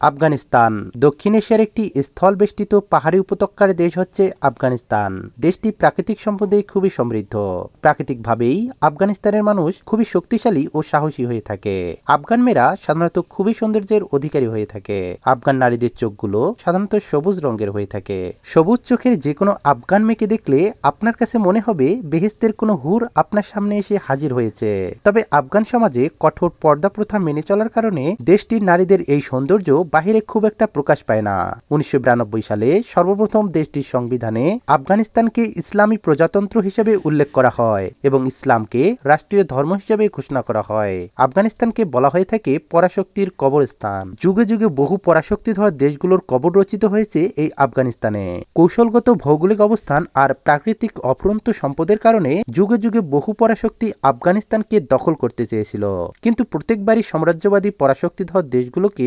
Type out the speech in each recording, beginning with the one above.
আফগানিস্তান। দক্ষিণ এশিয়ার একটি স্থলবেষ্টিত পাহাড়ি উপত্যকার দেশ হচ্ছে আফগানিস্তান। দেশটি প্রাকৃতিক সম্পদে খুবই সমৃদ্ধ। প্রাকৃতিকভাবেই আফগানিস্তানের মানুষ খুবই শক্তিশালী ও সাহসী হয়ে থাকে। আফগান মেয়েরা সাধারণত খুবই সৌন্দর্যের অধিকারী হয়ে থাকে। আফগান নারীদের চোখগুলো সাধারণত সবুজ রঙের হয়ে থাকে। সবুজ চোখের যে কোনো আফগান মেয়েকে দেখলে আপনার কাছে মনে হবে বেহেস্তের কোনো হুর আপনার সামনে এসে হাজির হয়েছে। তবে আফগান সমাজে কঠোর পর্দা প্রথা মেনে চলার কারণে দেশটির নারীদের এই সৌন্দর্য বাহিরে খুব একটা প্রকাশ পায় না। উনিশশো বিরানব্বই সালে সর্বপ্রথম দেশটির সংবিধানে আফগানিস্তানকে ইসলামী প্রজাতন্ত্র হিসেবে উল্লেখ করা হয় এবং ইসলামকে রাষ্ট্রীয় ধর্ম হিসেবে ঘোষণা করা হয়। আফগানিস্তানকে বলা হয়ে থাকে পরাশক্তির কবরস্থান। যুগে যুগে বহু পরাশক্তিধর দেশগুলোর কবর রচিত হয়েছে এই আফগানিস্তানে। কৌশলগত ভৌগোলিক অবস্থান আর প্রাকৃতিক অফুরন্ত সম্পদের কারণে যুগে যুগে বহু পরাশক্তি আফগানিস্তানকে দখল করতে চেয়েছিল। কিন্তু প্রত্যেকবারই সাম্রাজ্যবাদী পরাশক্তিধর দেশগুলোকে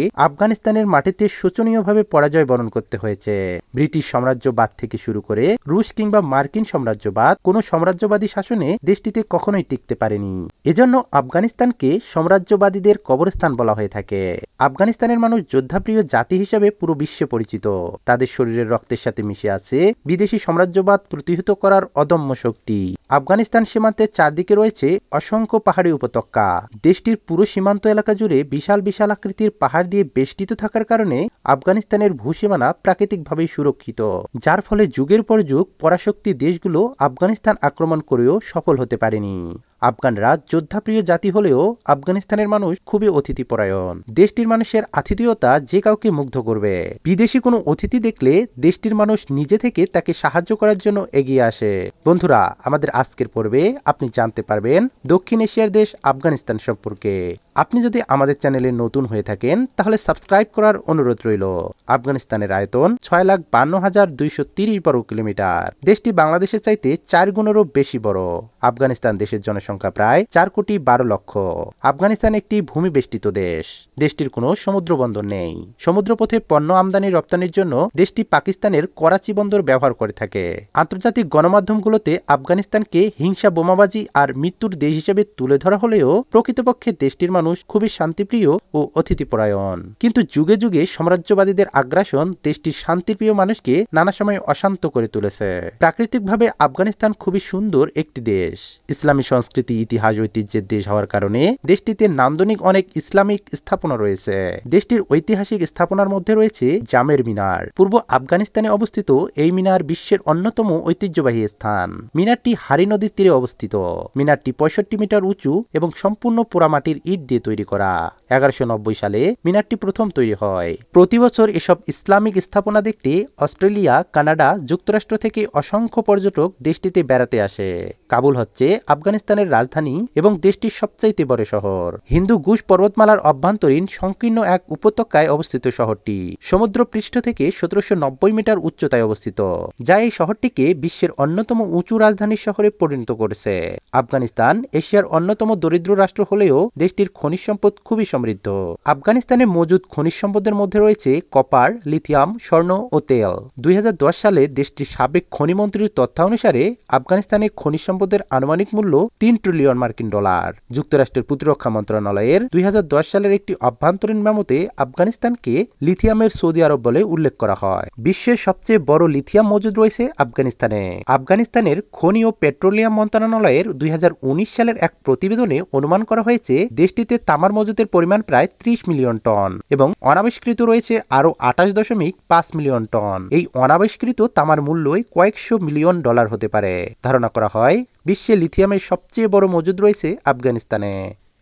আফগানিস্তানের মাটিতে শোচনীয়ভাবে পরাজয় বরণ করতে হয়েছে। ব্রিটিশ সাম্রাজ্যবাদ থেকে শুরু করে রুশ কিংবা মার্কিন সাম্রাজ্যবাদ কোনো সাম্রাজ্যবাদী শাসনে দেশটিতে কখনোই টিকতে পারেনি। এজন্য আফগানিস্তানকে সাম্রাজ্যবাদীদের কবরস্থান বলা হয়ে থাকে। আফগানিস্তানের মানুষ যোদ্ধাপ্রিয় জাতি হিসেবে পুরো বিশ্বে পরিচিত। তাদের শরীরের রক্তের সাথে মিশে আছে বিদেশি সাম্রাজ্যবাদ প্রতিহত করার অদম্য শক্তি। আফগানিস্তান সীমান্তে চারদিকে রয়েছে অসংখ্য পাহাড়ি উপত্যকা। দেশটির পুরো সীমান্ত এলাকা জুড়ে বিশাল বিশাল আকৃতির পাহাড় দিয়ে বেষ্টিত থাকার কারণে আফগানিস্তানের ভূসীমানা প্রাকৃতিকভাবেই সুরক্ষিত, যার ফলে যুগের পর যুগ পরাশক্তি দেশগুলো আফগানিস্তান আক্রমণ করেও সফল হতে পারেনি। আফগানরা যোদ্ধাপ্রিয় জাতি হলেও আফগানিস্তানের মানুষ খুবই অতিথিপরায়ণ। দেশটির মানুষের আতিথেয়তা যে কাউকে মুগ্ধ করবে। বিদেশি কোনো অতিথি দেখলে দেশটির মানুষ নিজে থেকে তাকে সাহায্য করার জন্য এগিয়ে আসে। বন্ধুরা, আমাদের আজকের পর্বে আপনি জানতে পারবেন দক্ষিণ এশিয়ার দেশ আফগানিস্তান সম্পর্কে। আপনি যদি আমাদের চ্যানেলে নতুন হয়ে থাকেন, তাহলে সাবস্ক্রাইব করার অনুরোধ রইল। আফগানিস্তানের আয়তন ছয় লাখ বান্ন হাজার দুইশো তিরিশ বর্গ কিলোমিটার। দেশটি বাংলাদেশের চাইতে চার গুণেরও বেশি বড়। আফগানিস্তান দেশের জনসংখ্যা প্রায় চার কোটি বারো লক্ষ। আফগানিস্তান একটি ভূমি বেষ্টিত দেশ। দেশটির কোনো সমুদ্র বন্দর নেই। সমুদ্রপথে পণ্য আমদানি রপ্তানির জন্য দেশটি পাকিস্তানের করাচি বন্দর ব্যবহার করে থাকে। আন্তর্জাতিক গণমাধ্যমগুলোতে আফগানিস্তানকে হিংসা বোমাবাজি আর মৃত্যুর দেশ হিসেবে তুলে ধরা হলেও প্রকৃতপক্ষে দেশটির মানুষ খুবই শান্তিপ্রিয় ও অতিথিপরায়ণ। কিন্তু যুগে যুগে সাম্রাজ্যবাদীদের আগ্রাসন দেশটির শান্তিপ্রিয় মানুষকে নানা সময় অশান্ত করে তুলেছে। প্রাকৃতিকভাবে আফগানিস্তান খুবই সুন্দর একটি দেশ। ইসলামী সংস্কৃতি ইতিহাস, ঐতিহ্যের দেশ হওয়ার কারণে দেশটিতে নান্দনিক অনেক ইসলামিক স্থাপনা রয়েছে। দেশটির ঐতিহাসিক স্থাপনার মধ্যে রয়েছে জামের মিনার। পূর্ব আফগানিস্তানে অবস্থিত এই মিনার বিশ্বের অন্যতম ঐতিহ্যবাহী স্থান। মিনারটি হারি নদীর তীরে অবস্থিত। মিনারটি পঁয়ষট্টি মিটার উঁচু এবং সম্পূর্ণ পোড়ামাটির ইট দিয়ে তৈরি করা। এগারোশো নব্বই সালে মিনারটি প্রথম তৈরি হয়। প্রতি বছর এসব ইসলামিক স্থাপনা দেখতে অস্ট্রেলিয়া, কানাডা, যুক্তরাষ্ট্র থেকে অসংখ্য পর্যটক দেশটিতে বেড়াতে আসে। কাবুল হচ্ছে আফগানিস্তানের রাজধানী এবং দেশটির সবচাইতে বড় শহর। হিন্দু গুশ পর্বতমালার অভ্যন্তরীণ সংকীর্ণ এক উপত্যকায় অবস্থিত শহরটি। সমুদ্র পৃষ্ঠ থেকে সতেরোশো নব্বই মিটার উচ্চতায় অবস্থিত, যা এই শহরটিকে বিশ্বের অন্যতম উঁচু রাজধানীর শহরে পরিণত করেছে। আফগানিস্তান এশিয়ার অন্যতম দরিদ্র রাষ্ট্র হলেও দেশটির খনিজ সম্পদ খুবই সমৃদ্ধ। আফগানিস্তানে মজুদ খনিজ সম্পদের মধ্যে রয়েছে কপার, লিথিয়াম, স্বর্ণ ও তেল। দুই হাজার দশ সালে দেশটির সাবেক খনিমন্ত্রীর তথ্যানুসারে আফগানিস্তানে খনিজ সম্পদের আনুমানিক মূল্য তিন ট্রিলিয়ন মার্কিন ডলার। যুক্তরাষ্ট্রের প্রতিরক্ষা মন্ত্রণালয়ের দুই হাজার দশ সালের একটি অভ্যন্তরীণ মেমোতে আফগানিস্তানকে লিথিয়ামের সৌদি আরব বলে উল্লেখ করা হয়। বিশ্বের সবচেয়ে বড় লিথিয়াম মজুদ রয়েছে আফগানিস্তানে। আফগানিস্তানের খনি ও পেট্রোলিয়াম মন্ত্রণালয়ের দুই হাজার উনিশ সালের এক প্রতিবেদনে অনুমান করা হয়েছে, দেশটিতে তামার মজুদের পরিমাণ প্রায় ত্রিশ মিলিয়ন টন এবং অনাবিষ্কৃত রয়েছে আরও আঠাশ দশমিক পাঁচ মিলিয়ন টন। এই অনাবিষ্কৃত তামার মূল্যই কয়েকশো মিলিয়ন ডলার হতে পারে। ধারণা করা হয়, বিশ্বে লিথিয়ামের সবচেয়ে বড় মজুদ রয়েছে আফগানিস্তানে।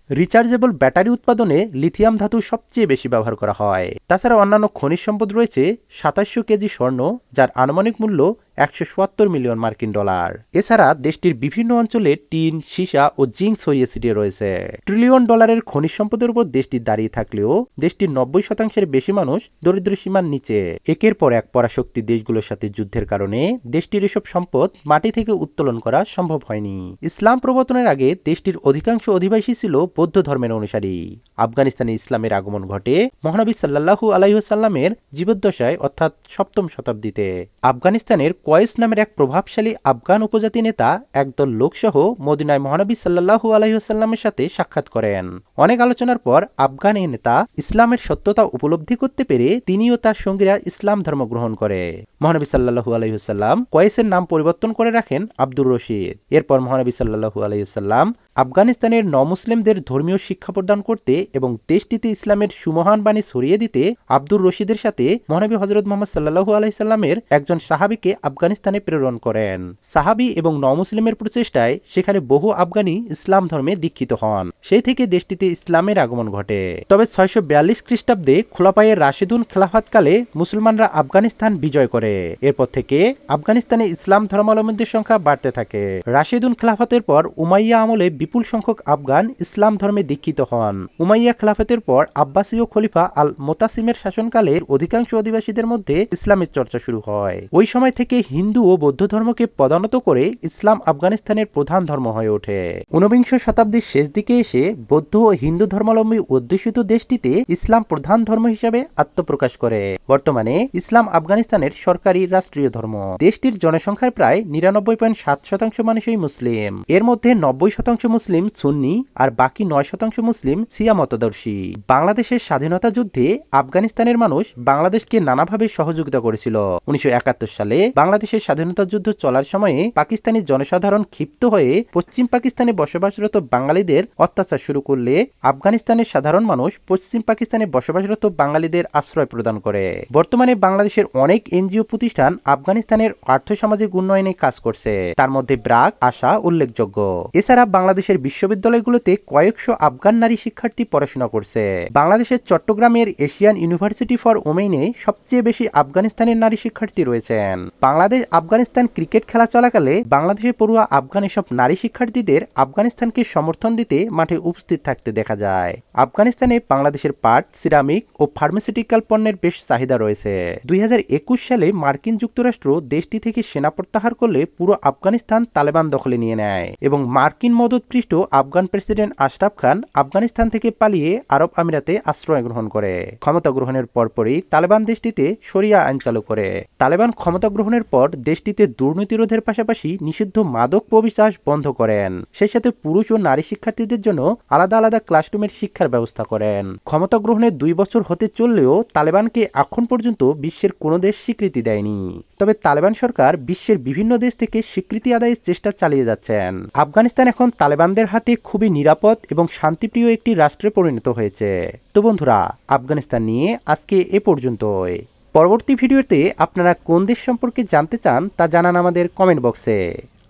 রিচার্জেবল ব্যাটারি উৎপাদনে লিথিয়াম ধাতু সবচেয়ে বেশি ব্যবহার করা হয়। তাছাড়া অন্যান্য খনিজ সম্পদ রয়েছে সাতাশশো কেজি স্বর্ণ, যার আনুমানিক মূল্য একশো চুয়াত্তর মিলিয়ন মার্কিন ডলার। এছাড়া দেশটির বিভিন্ন অঞ্চলে টিন, সীসা ও জিঙ্ক ছড়িয়ে ছিটিয়ে রয়েছে। ট্রিলিয়ন ডলারের খনিজ সম্পদের উপর দেশটি দাঁড়িয়ে থাকলেও দেশটির নব্বই শতাংশের বেশি মানুষ দরিদ্র সীমার নিচে। একের পর এক পরাশক্তি দেশগুলোর সাথে যুদ্ধের কারণে দেশটির এসব সম্পদ মাটি থেকে উত্তোলন করা সম্ভব হয়নি। ইসলাম প্রবর্তনের আগে দেশটির অধিকাংশ অধিবাসী ছিল বৌদ্ধ ধর্মের অনুসারী। আফগানিস্তানে ইসলামের আগমন ঘটে মহানবী সাল্লাহু আলাইসাল্লামের জীবদ্দশায়, অর্থাৎ সপ্তম শতাব্দীতে। আফগানিস্তানের কয়েস নামের এক প্রভাবশালী আফগান উপজাতি নেতা একদল লোকসহ মদিনায় মহানবী সাল্লাহু আলহিহাস্লামের সাথে সাক্ষাৎ করেন। অনেক আলোচনার পর আফগান এই নেতা ইসলামের সত্যতা উপলব্ধি করতে পেরে তিনিও তার সঙ্গীরা ইসলাম ধর্ম গ্রহণ করে। মহানবী সাল্লাহু আলহিহাস্লাম কয়েসের নাম পরিবর্তন করে রাখেন আব্দুর রশিদ। এরপর মহানবী সাল্লাহু আলহিহাস্লাম আফগানিস্তানের নমুসলিমদের ধর্মীয় শিক্ষা প্রদান করতে এবং দেশটিতে ইসলামের সুমহান বাণী ছড়িয়ে দিতে আব্দুর রশিদের সাথে মহানবী হজরত মোহাম্মদ সাল্লাহু আলাইসাল্লামের একজন সাহাবিকে আফগানিস্তানে প্রেরণ করেন। সাহাবি এবং নমুসলিমের প্রচেষ্টায় সেখানে বহু আফগানি ইসলাম ধর্মে দীক্ষিত হন। সেই থেকে দেশটিতে ইসলামের আগমন ঘটে। তবে ছয়শো বিয়াল্লিশ খ্রিস্টাব্দে খোলাপায়ের রাশিদুন খেলাফাতকালে মুসলমানরা আফগানিস্তান বিজয় করে। এরপর থেকে আফগানিস্তানে ইসলাম ধর্মাবলম্বীদের সংখ্যা বাড়তে থাকে। রাশিদুন খেলাফতের পর উমাইয়া আমলে বিপুল সংখ্যক আফগান ইসলাম ধর্মে দীক্ষিত হন। উমাইয়া খেলাফতের পর আব্বাসীয় খলিফা আল মোতাসিমের শাসনকালের অধিকাংশ অধিবাসীদের মধ্যে ইসলামের চর্চা শুরু হয়। ওই সময় থেকে হিন্দু ও বৌদ্ধ ধর্মকে পদানত করে ইসলাম আফগানিস্তানের প্রধান ধর্ম হয়ে ওঠে। ঊনবিংশ শতাব্দীর শেষ দিকে এসে বৌদ্ধ ও হিন্দু ধর্মাবলম্বী অধ্যুষিত দেশটিতে ইসলাম প্রধান ধর্ম হিসাবে আত্মপ্রকাশ করে। বর্তমানে ইসলাম আফগানিস্তানের সরকারি রাষ্ট্রীয় ধর্ম। দেশটির জনসংখ্যার প্রায় নিরানব্বই পয়েন্ট সাত শতাংশ মানুষই মুসলিম। এর মধ্যে নব্বই শতাংশ মুসলিম সুন্নি আর বাকি নয় শতাংশ মুসলিম সিয়া মতদর্শী। বাংলাদেশের স্বাধীনতা যুদ্ধে আফগানিস্তানের মানুষ বাংলাদেশকে নানাভাবে সহযোগিতা করেছিল। উনিশশো একাত্তর সালে বাংলাদেশের স্বাধীনতা যুদ্ধ চলার সময়ে পাকিস্তানি জনসাধারণ ক্ষিপ্ত হয়ে পশ্চিম পাকিস্তানে বসবাসরত বাঙালিদের অত্যাচার শুরু করলে আফগানিস্তানের সাধারণ মানুষ পশ্চিম পাকিস্তানে বসবাসরত বাঙালিদের আশ্রয় প্রদান করে। বর্তমানে বাংলাদেশের অনেক এনজিও প্রতিষ্ঠান আফগানিস্তানের আর্থসামাজিক উন্নয়নে কাজ করছে। তার মধ্যে ব্রাক, আশা উল্লেখযোগ্য। এছাড়া বাংলাদেশের বিশ্ববিদ্যালয়গুলোতে কয়েকশো আফগান নারী শিক্ষার্থী পড়াশোনা করছে। বাংলাদেশের চট্টগ্রামের এশিয়ান ইউনিভার্সিটি ফর ওমেনে সবচেয়ে বেশি আফগানিস্তানের নারী শিক্ষার্থী রয়েছেন। বাংলাদেশ আফগানিস্তান ক্রিকেট খেলা চলাকালে বাংলাদেশের পড়ুয়া আফগান এসব নারী শিক্ষার্থীদের আফগানিস্তানকে সমর্থন দিতে মাঠে উপস্থিত থাকতে দেখা যায়। আফগানিস্তানে বাংলাদেশের পাট, সিরামিক ও ফার্মাসিউটিক্যাল পণ্যের বেশ চাহিদা রয়েছে। দুই হাজার একুশ সালে মার্কিন যুক্তরাষ্ট্র দেশটি থেকে সেনা প্রত্যাহার করলে পুরো আফগানিস্তান তালেবান দখলে নিয়ে নেয় এবং মার্কিন মদতপৃষ্ট আফগান প্রেসিডেন্ট আশরাফ খান আফগানিস্তান থেকে পালিয়ে আরব আমিরাতে আশ্রয় গ্রহণ করে। ক্ষমতা গ্রহণের পরপরই তালেবান দেশটিতে শরিয়া আইন চালু করে। তালেবান ক্ষমতা গ্রহণের পর দেশটিতে দুর্নীতি রোধের পাশাপাশি নিষিদ্ধ মাদক প্রবিশ্বাস বন্ধ করেন। সেই সাথে পুরুষ ও নারী শিক্ষার্থীদের জন্য আলাদা আলাদা ক্লাসরুমের শিক্ষার ব্যবস্থা করেন। ক্ষমতা গ্রহণের দুই বছর হতে চললেও তালেবানকে এখন পর্যন্ত বিশ্বের কোনো দেশ স্বীকৃতি দেয়নি। তবে তালেবান সরকার বিশ্বের বিভিন্ন দেশ থেকে স্বীকৃতি আদায়ের চেষ্টা চালিয়ে যাচ্ছেন। আফগানিস্তান এখন তালেবানদের হাতে খুবই নিরাপদ এবং শান্তিপ্রিয় একটি রাষ্ট্রে পরিণত হয়েছে। তো বন্ধুরা, আফগানিস্তান নিয়ে আজকে এ পর্যন্তই। পরবর্তী ভিডিওতে আপনারা কোন দেশ সম্পর্কে জানতে চান তা জানান আমাদের কমেন্ট বক্সে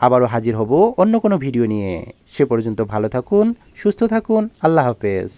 আবারও হাজির হব অন্য কোনো ভিডিও নিয়ে। সে পর্যন্ত ভালো থাকুন, সুস্থ থাকুন, আল্লাহ হাফেজ।